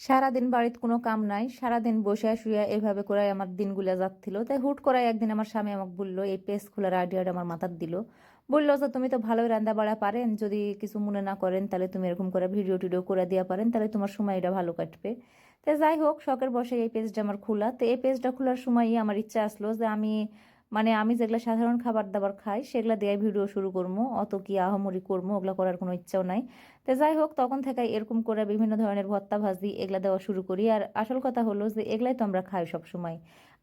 সারাদিন বাড়িতে কোনো কাম নাই, সারাদিন বসে শুয়ে এইভাবে করে আমার দিনগুলো যাচ্ছিল। তাই হুট করে একদিন আমার স্বামী আমাকে বলল, এই পেজ খোলার আইডিয়াটা আমার মাথার দিল। বলল যে, তুমি তো ভালোই রান্না বাড়া পারেন, যদি কিছু মনে না করেন তাহলে তুমি এরকম করে ভিডিও টিডিও করে দেওয়া পারেন, তাহলে তোমার সময়টা ভালো কাটবে। তো যাই হোক, শখের বসে এই পেজটা আমার খোলা। তো এই পেজটা খোলার সময়ই আমার ইচ্ছা আসলো যে, আমি মানে আমি যেগুলো সাধারণ খাবার দাবার খাই, সেগুলো দিয়ে ভিডিও শুরু করব অত কি আহামরি করব ওগুলো করার কোনো ইচ্ছাও নাই। তো যাই হোক, তখন থেকে এরকম করে বিভিন্ন ধরনের ভত্তা ভাজি এগুলা দেওয়া শুরু করি। আর আসল কথা হলো যে, এগুলাই তো আমরা খাই সব সময়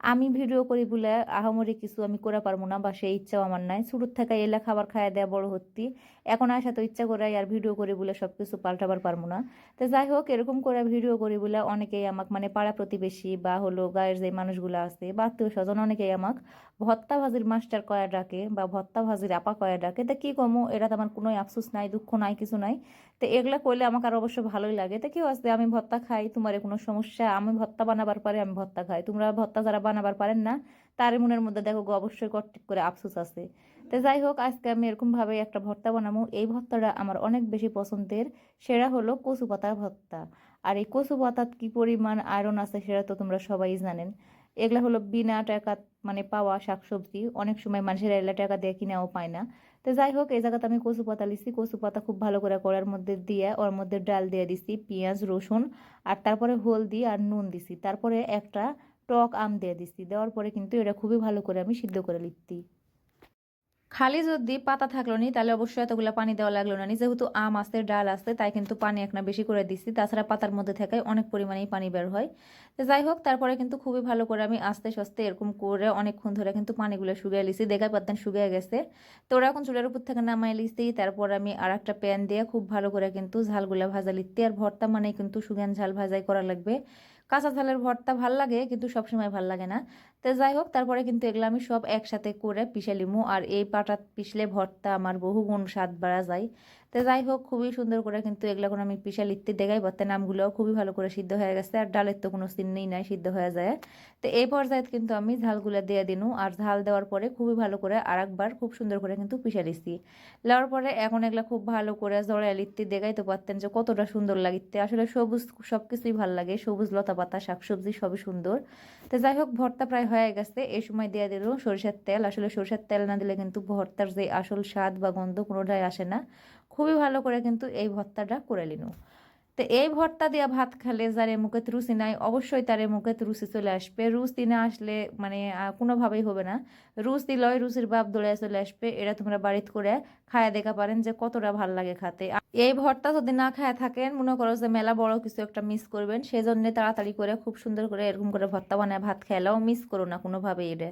আমি ভিডিও করি বলে আহামরি কিছু আমি করে পারব না বা সেই ইচ্ছাও আমার নাই। শুরুর থেকে এলা খাবার খাওয়া দেয়া বড় হত্তি। এখন আসা তো ইচ্ছা করে আর ভিডিও করি বলে সব কিছু পাল্টাবার পারব না। তো যাই হোক, এরকম করে ভিডিও করি বলে অনেকেই আমাকে মানে পাড়া প্রতিবেশী বা হলো গায়ের যে মানুষগুলো আছে বা আত্মীয় স্বজন অনেকেই আমাকে ভত্তা ভাজির মাস্টার কয়া ডাকে বা ভত্তা ভাজির আপা কয়া ডাকে। তা কী কমো এটা তো আমার কোনো আফসোস নাই, দুঃখ নাই, কিছু নাই। তো এগুলা করলে আমাকে আর অবশ্য ভালোই লাগে। তা কেউ আসতে আমি ভত্তা খাই, তোমার কোনো সমস্যা, আমি ভত্তা বানাবার পারে আমি ভত্তা খাই। তোমরা ভত্তা যারা বানাবার পারেন না। তার মনের মধ্যে দেখো অবশ্যই কট্টিক করে আফসোস আছে। তো যাই হোক, আজকে আমি এরকমভাবে একটা ভর্তা বানাবো। এই ভর্তাটা আমার অনেক বেশি পছন্দের। সেটা হলো কচু পাতার ভর্তা। আর এই কচু পাতার কি পরিমাণ আয়রন আছে সেটা তো তোমরা সবাই জানেন। এগুলা হলো বিনা টাকা মানে পাওয়া শাকসবজি। অনেক সময় মানুষের এলা টাকা দিয়ে কিনেও পায় না। তো যাই হোক, এই জায়গাতে আমি কচু পাতা লিছি। কচু পাতা খুব ভালো করে কড়ার মধ্যে দিয়ে, ওর মধ্যে ডাল দিয়ে দিছি, পেঁয়াজ, রসুন, আর তারপরে হলদি আর নুন দিছি। তারপরে একটা টক আম দিয়ে দিছি। দেওয়ার পরে কিন্তু এটা খুবই ভালো করে আমি সিদ্ধ করে লিখতি খালি যদি পাতা থাকল নি, তাহলে অবশ্যই এতগুলো পানি দেওয়া লাগল না। নি যেহেতু আম আসতে ডাল আসতে তাই কিন্তু পানি একটা বেশি করে দিচ্ছি তাছাড়া পাতার মধ্যে থাকায় অনেক পরিমাণেই পানি বের হয়। তো যাই হোক, তারপরে কিন্তু খুবই ভালো করে আমি আস্তে সস্তে এরকম করে অনেকক্ষণ ধরে কিন্তু পানিগুলো শুকিয়ে লিছি দেখাই পাতান শুকিয়ে গেছে। তো ওরা এখন চুলের উপর থেকে নামাই লিছি তারপর আমি আর একটা প্যান দিয়ে খুব ভালো করে কিন্তু ঝালগুলা ভাজা লিখতে আর ভর্তা মানে কিন্তু শুকান ঝাল ভাজাই করা লাগবে। কাঁচা ঝালের ভর্তা ভালো লাগে, কিন্তু সবসময় ভালো লাগে না। তো যাই হোক, তারপরে কিন্তু এগুলো আমি সব একসাথে করে পিষে লিমু। আর এই পাটা পিষলে ভর্তা আমার বহুগুণ স্বাদ বাড়া যায়। তো যাই হোক, খুবই সুন্দর করে কিন্তু এগুলো এখন আমি পিষে লিখতে দেখাই ভর্তা নামগুলোও খুবই ভালো করে সিদ্ধ হয়ে গেছে, আর ডালের তো কোনো চিহ্নই নাই, সিদ্ধ হয়ে যায়। তো এই পর্যায়ে কিন্তু আমি ঝালগুলো দিয়ে দিনু, আর ঝাল দেওয়ার পরে খুবই ভালো করে আর একবার খুব সুন্দর করে কিন্তু পিষে দিচ্ছি দেওয়ার পরে এখন এগুলো খুব ভালো করে জড়াই লিখতে দেখাই তো পারতেন যে কতটা সুন্দর লাগিতে। আসলে সবুজ সব কিছুই ভালো লাগে, সবুজ লতা পাতা, শাকসবজি সবই সুন্দর। তো যাই হোক, ভর্তা প্রায় হয়ে গেছে এই সময় দিয়ে দিল সরিষার তেল। আসলে সরিষার তেল না দিলে কিন্তু ভর্তার যে আসল স্বাদ বা গন্ধ কোনোটাই আসে না। খুবই ভালো করে কিন্তু এই ভর্তাটা করে নিনু। তো এই ভর্তা দিয়া ভাত খেলে যারে মুখে রুচি নাই, অবশ্যই তারে মুখে রুচি চলে আসবে। রুচি না আসলে মানে কোনোভাবেই হবে না। রুচি লয় রুচির বাপ দৌড়ে চলে আসবে, এটা তোমরা বাড়িতে করে খায়া দেখা পারেন যে কতটা ভালো লাগে খাতে। এই ভর্তা যদি না খায় থাকেন, মনে করো যে মেলা বড় কিছু একটা মিস করবেন, সেজন্য তাড়াতাড়ি করে, খুব সুন্দর করে এরকম করে ভর্তা বানায় ভাত খেলাও মিস করো না কোনোভাবেই এটা।